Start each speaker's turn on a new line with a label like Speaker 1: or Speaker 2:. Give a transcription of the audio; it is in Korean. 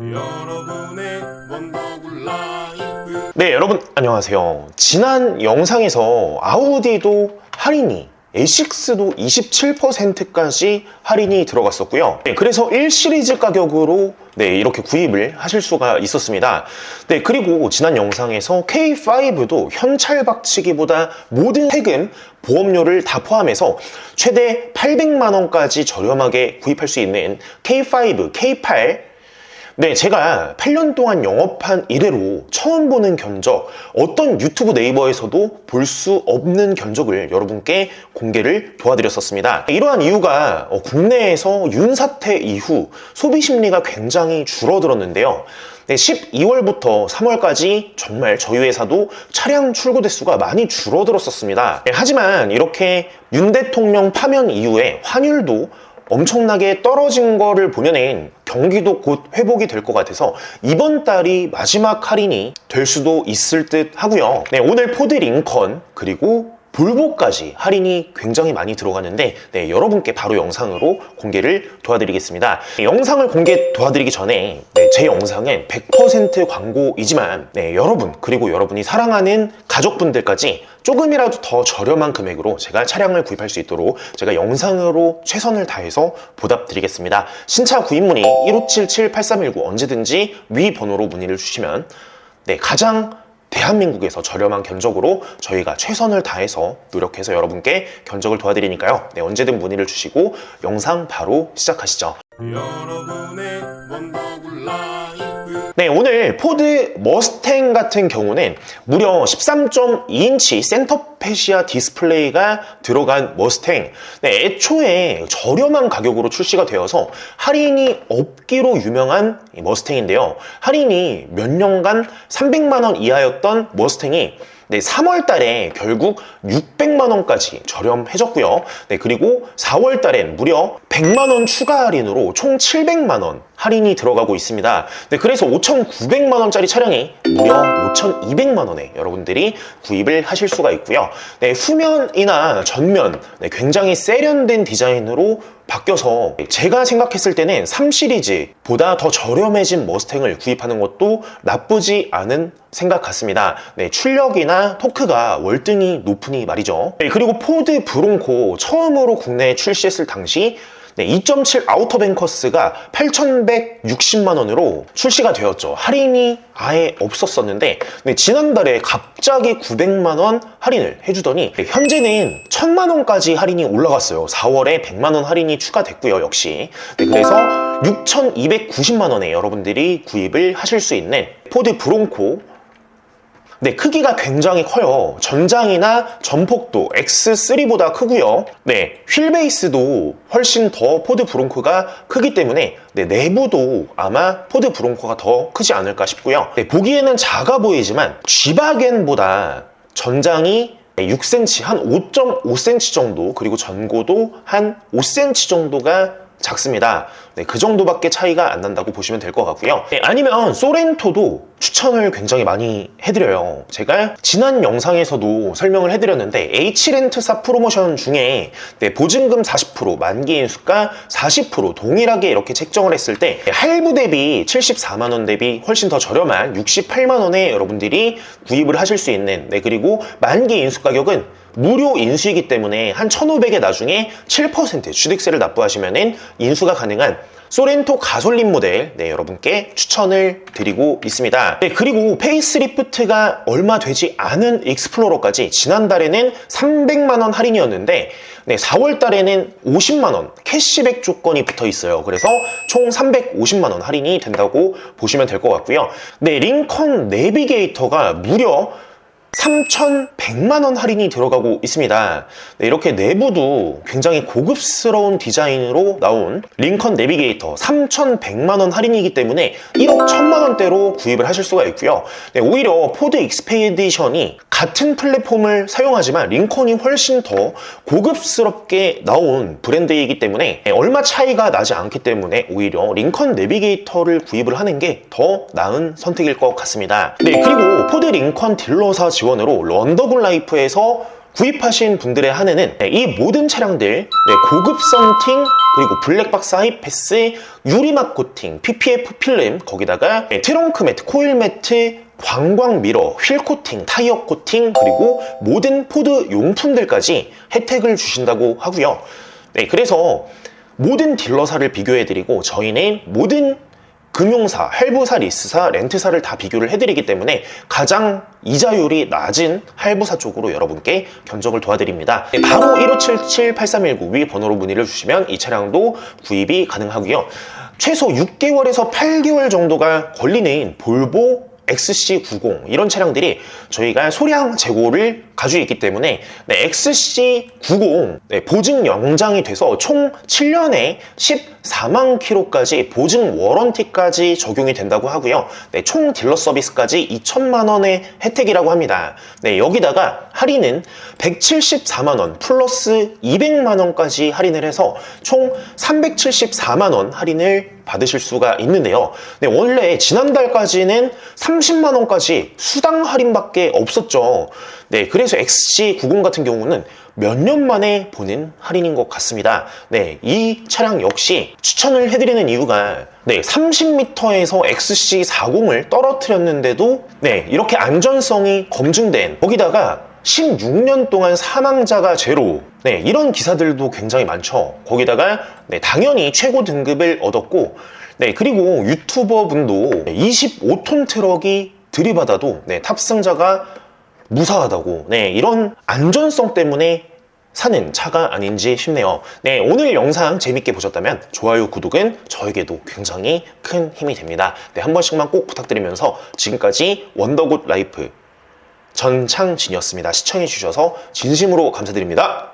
Speaker 1: 여러분의 원더블 라이프
Speaker 2: 네, 여러분 안녕하세요. 지난 영상에서 아우디도 할인이 A6도 27%까지 할인이 들어갔었고요. 네, 그래서 1 시리즈 가격으로 네, 이렇게 구입을 하실 수가 있었습니다. 네, 그리고 지난 영상에서 K5도 현찰 박치기보다 모든 세금, 보험료를 다 포함해서 최대 800만 원까지 저렴하게 구입할 수 있는 K5, K8 네, 제가 8년 동안 영업한 이래로 처음 보는 견적, 어떤 유튜브 네이버에서도 볼 수 없는 견적을 여러분께 공개를 도와드렸었습니다. 이러한 이유가 어, 국내에서 윤 사태 이후 소비 심리가 굉장히 줄어들었는데요. 네, 12월부터 3월까지 정말 저희 회사도 차량 출고 대수가 많이 줄어들었었습니다. 네, 하지만 이렇게 윤 대통령 파면 이후에 환율도 엄청나게 떨어진 거를 보면은 경기도 곧 회복이 될 것 같아서 이번 달이 마지막 할인이 될 수도 있을 듯 하고요. 네, 오늘 포드 링컨 그리고 볼보까지 할인이 굉장히 많이 들어가는데 네, 여러분께 바로 영상으로 공개를 도와드리겠습니다. 네, 영상을 공개 도와드리기 전에 네, 제 영상은 100% 광고이지만 네, 여러분 그리고 여러분이 사랑하는 가족분들까지 조금이라도 더 저렴한 금액으로 제가 차량을 구입할 수 있도록 제가 영상으로 최선을 다해서 보답드리겠습니다. 신차 구입 문의 1577-8319 언제든지 위 번호로 문의를 주시면 네, 가장 대한민국에서 저렴한 견적으로 저희가 최선을 다해서 노력해서 여러분께 견적을 도와드리니까요. 네, 언제든 문의를 주시고 영상 바로 시작하시죠.
Speaker 1: 라이프
Speaker 2: 네, 오늘 포드 머스탱 같은 경우는 무려 13.2인치 센터페시아 디스플레이가 들어간 머스탱. 네, 애초에 저렴한 가격으로 출시가 되어서 할인이 없기로 유명한 이 머스탱인데요. 할인이 몇 년간 300만 원 이하였던 머스탱이 네, 3월 달에 결국 600만 원까지 저렴해졌고요. 네, 그리고 4월 달엔 무려 100만 원 추가 할인으로 총 700만 원 할인이 들어가고 있습니다. 네, 그래서 5,900만 원짜리 차량이 무려 5,200만 원에 여러분들이 구입을 하실 수가 있고요. 네, 후면이나 전면 네, 굉장히 세련된 디자인으로 바뀌어서 제가 생각했을 때는 3 시리즈보다 더 저렴해진 머스탱을 구입하는 것도 나쁘지 않은 생각 같습니다. 네, 출력이나 토크가 월등히 높으니 말이죠. 네, 그리고 포드 브론코 처음으로 국내에 출시했을 당시 네, 2.7 아우터뱅커스가 8,160만 원으로 출시가 되었죠. 할인이 아예 없었었는데 네, 지난달에 갑자기 900만 원 할인을 해주더니 네, 현재는 1,000만 원까지 할인이 올라갔어요. 4월에 100만 원 할인이 추가됐고요. 역시 네, 그래서 6,290만 원에 여러분들이 구입을 하실 수 있는 포드 브론코 네, 크기가 굉장히 커요. 전장이나 전폭도 X3보다 크고요. 네, 휠 베이스도 훨씬 더 포드 브론코가 크기 때문에 네, 내부도 아마 포드 브론코가 더 크지 않을까 싶고요. 네, 보기에는 작아 보이지만 G바겐보다 전장이 6cm, 한 5.5cm 정도, 그리고 전고도 한 5cm 정도가 작습니다. 네, 그 정도밖에 차이가 안 난다고 보시면 될 것 같고요. 네, 아니면 소렌토도 추천을 굉장히 많이 해드려요. 제가 지난 영상에서도 설명을 해드렸는데 H렌트사 프로모션 중에 네, 보증금 40% 만기 인수가 40% 동일하게 이렇게 책정을 했을 때 네, 할부 대비 74만 원 대비 훨씬 더 저렴한 68만 원에 여러분들이 구입을 하실 수 있는 네, 그리고 만기 인수 가격은 무료 인수이기 때문에 한 1,500에 나중에 7% 취득세를 납부하시면은 인수가 가능한 소렌토 가솔린 모델 네, 여러분께 추천을 드리고 있습니다. 네, 그리고 페이스리프트가 얼마 되지 않은 익스플로러까지 지난달에는 300만 원 할인이었는데 네, 4월 달에는 50만 원 캐시백 조건이 붙어 있어요. 그래서 총 350만 원 할인이 된다고 보시면 될 것 같고요. 네, 링컨 내비게이터가 무려 3,100만 원 할인이 들어가고 있습니다. 네, 이렇게 내부도 굉장히 고급스러운 디자인으로 나온 링컨 내비게이터 3,100만 원 할인이기 때문에 1억 1천만 원대로 구입을 하실 수가 있고요. 네, 오히려 포드 익스페디션이 같은 플랫폼을 사용하지만 링컨이 훨씬 더 고급스럽게 나온 브랜드이기 때문에 네, 얼마 차이가 나지 않기 때문에 오히려 링컨 내비게이터를 구입을 하는 게 더 나은 선택일 것 같습니다. 네, 그리고 포드 링컨 딜러사 지원으로 런더굴 라이프에서 구입하신 분들의 한해는 네, 이 모든 차량들 네, 고급 썬팅 그리고 블랙박스 하이패스 유리막 코팅 PPF 필름 거기다가 네, 트렁크 매트 코일 매트 광광 미러 휠 코팅 타이어 코팅 그리고 모든 포드 용품들까지 혜택을 주신다고 하고요. 네 그래서 모든 딜러사를 비교해드리고 저희는 모든 금융사, 할부사, 리스사, 렌트사를 다 비교를 해드리기 때문에 가장 이자율이 낮은 할부사 쪽으로 여러분께 견적을 도와드립니다. 네, 바로 1577-8319 위 번호로 문의를 주시면 이 차량도 구입이 가능하고요. 최소 6개월에서 8개월 정도가 걸리는 볼보 XC90 이런 차량들이 저희가 소량 재고를 가지고 있기 때문에 네, XC90 네, 보증 연장이 돼서 총 7년에 14만 킬로까지 보증 워런티까지 적용이 된다고 하고요. 네, 총 딜러 서비스까지 2천만 원의 혜택이라고 합니다. 네, 여기다가 할인은 174만 원 플러스 200만 원까지 할인을 해서 총 374만 원 할인을 받으실 수가 있는데요. 네, 원래 지난달까지는 30만 원까지 수당 할인밖에 없었죠. 네, 그래서 XC90 같은 경우는 몇 년 만에 보는 할인인 것 같습니다. 네, 이 차량 역시 추천을 해드리는 이유가 네, 30m에서 XC40을 떨어뜨렸는데도 네, 이렇게 안전성이 검증된 거기다가 16년 동안 사망자가 제로. 네, 이런 기사들도 굉장히 많죠. 거기다가, 네, 당연히 최고 등급을 얻었고, 네, 그리고 유튜버 분도 25톤 트럭이 들이받아도, 네, 탑승자가 무사하다고, 네, 이런 안전성 때문에 사는 차가 아닌지 싶네요. 네, 오늘 영상 재밌게 보셨다면 좋아요, 구독은 저에게도 굉장히 큰 힘이 됩니다. 네, 한 번씩만 꼭 부탁드리면서 지금까지 원더굿 라이프 전창진이었습니다. 시청해주셔서 진심으로 감사드립니다.